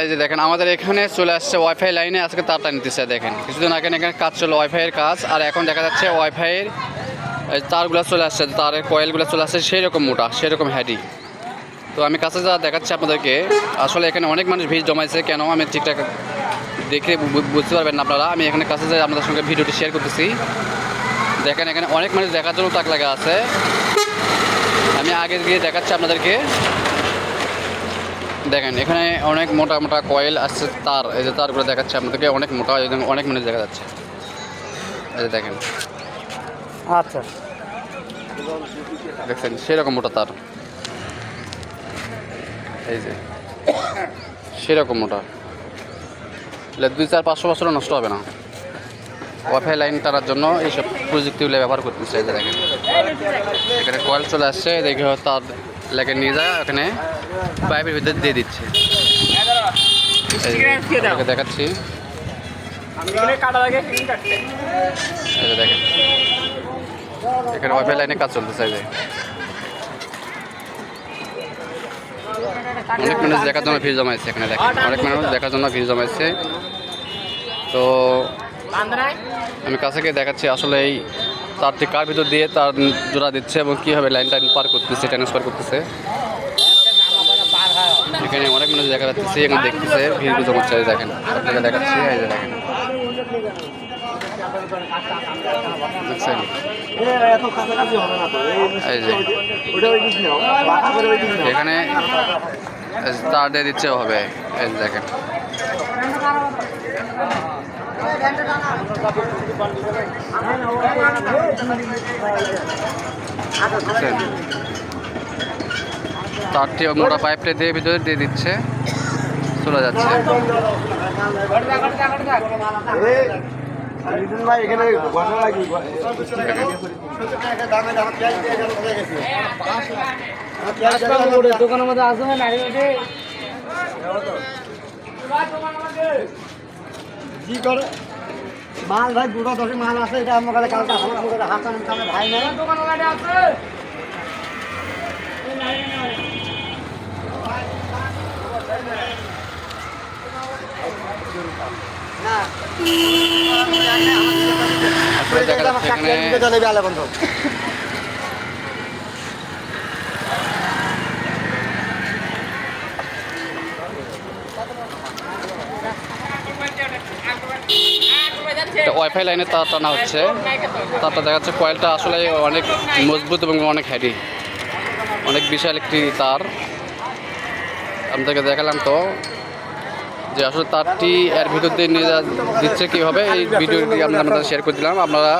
এই যে দেখেন, আমাদের এখানে চলে আসছে ওয়াইফাই লাইনে আজকে তারটা নিতেছে, দেখেন। কিছুদিন আগে এখানে কাজ চলো ওয়াইফাইয়ের কাজ, আর এখন দেখা যাচ্ছে ওয়াইফাইয়ের তারগুলো চলে আসছে, তারের কয়েলগুলো চলে আসছে সেই রকম মোটা সেই রকম হ্যাডি তো আমি কাছে যা দেখাচ্ছি আপনাদেরকে, আসলে এখানে অনেক মানুষ ভিড় জমাইছে, কেন আমি ঠিকঠাক দেখে বুঝতে পারবেন না আপনারা। আমি এখানে কাছে যাই, আপনাদের সঙ্গে ভিডিওটি শেয়ার করতেছি। দেখেন, এখানে অনেক মানুষ দেখার জন্য তাক লাগা আছে। আমি আগে গিয়ে দেখাচ্ছি আপনাদেরকে। দেখেন এখানে অনেক মোটা মোটা কয়েল আসছে তার। এই যে তারগুলো দেখাচ্ছে আপনাদেরকে অনেক মোটা অনেক মানুষ দেখা যাচ্ছে। এই যে দেখেন। আচ্ছা। দেখছেন সেরকম মোটা তার। এই যে সেরকম মোটা। দুই চার পাঁচশো বছরও নষ্ট হবে না। ওয়াইফাই লাইন টানার জন্য এইসব প্রযুক্তিগুলো ব্যবহার করতেছে এই দেখেন। এখানে কয়েল চলে আসছে দেখে তার লেগে নিয়ে যায় ওখানে পাইপের ভিতরে দিয়ে দিচ্ছে। দেখাচ্ছি। দেখেন। এখানে ওয়াইফাই লাইনে কাজ চলতেছে এই অনেক মানুষ দেখার জন্য ভিড় জমাইছে এখানে দেখেন। অনেক মানুষ দেখার জন্য ভিড় জমাইছে। তো আমি কাছে গিয়ে দেখাচ্ছি আসলে এই তারটি কার ভিতর দিয়ে তার জোড়া দিচ্ছে এবং কীভাবে লাইন টাইন পার করতেছে ট্রান্সফার করতেছে। এখানে অনেক মানুষ দেখা যাচ্ছে, এখানে দেখতেছে, ভিড় জমাচ্ছে দেখেন, আপনাকে দেখাচ্ছি, এই যে দেখেন। এখানে তার দিয়ে দিচ্ছে হবে, এই দেখেন? তারটি মোটা পাইপটা দিয়ে ভিতরে দিয়ে দিচ্ছে। চলে যাচ্ছে। দোকানের মধ্যে আসবে না জি করে? মাল ভাই দুটো দশে মাল আছে এটা আমার কাছে কালকে আমার কাছে হাত আনতে ভাই নাই। না আসলে দেখা যাচ্ছে এখানে একটা ওয়াইফাই লাইনে তার টানা হচ্ছে। তারটা দেখা যাচ্ছে কয়েলটা আসলে অনেক মজবুত এবং অনেক হ্যাডি অনেক বিশাল একটি তার। আপনাদেরকে দেখালাম তো যে আসলে তারটি এর ভিতর দিয়ে নিয়ে দিচ্ছে কীভাবে, এই ভিডিওটি আমরা আপনাদের শেয়ার করে দিলাম। আপনারা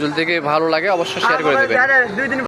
যদি থেকে ভালো লাগে অবশ্যই শেয়ার করে দেবেন।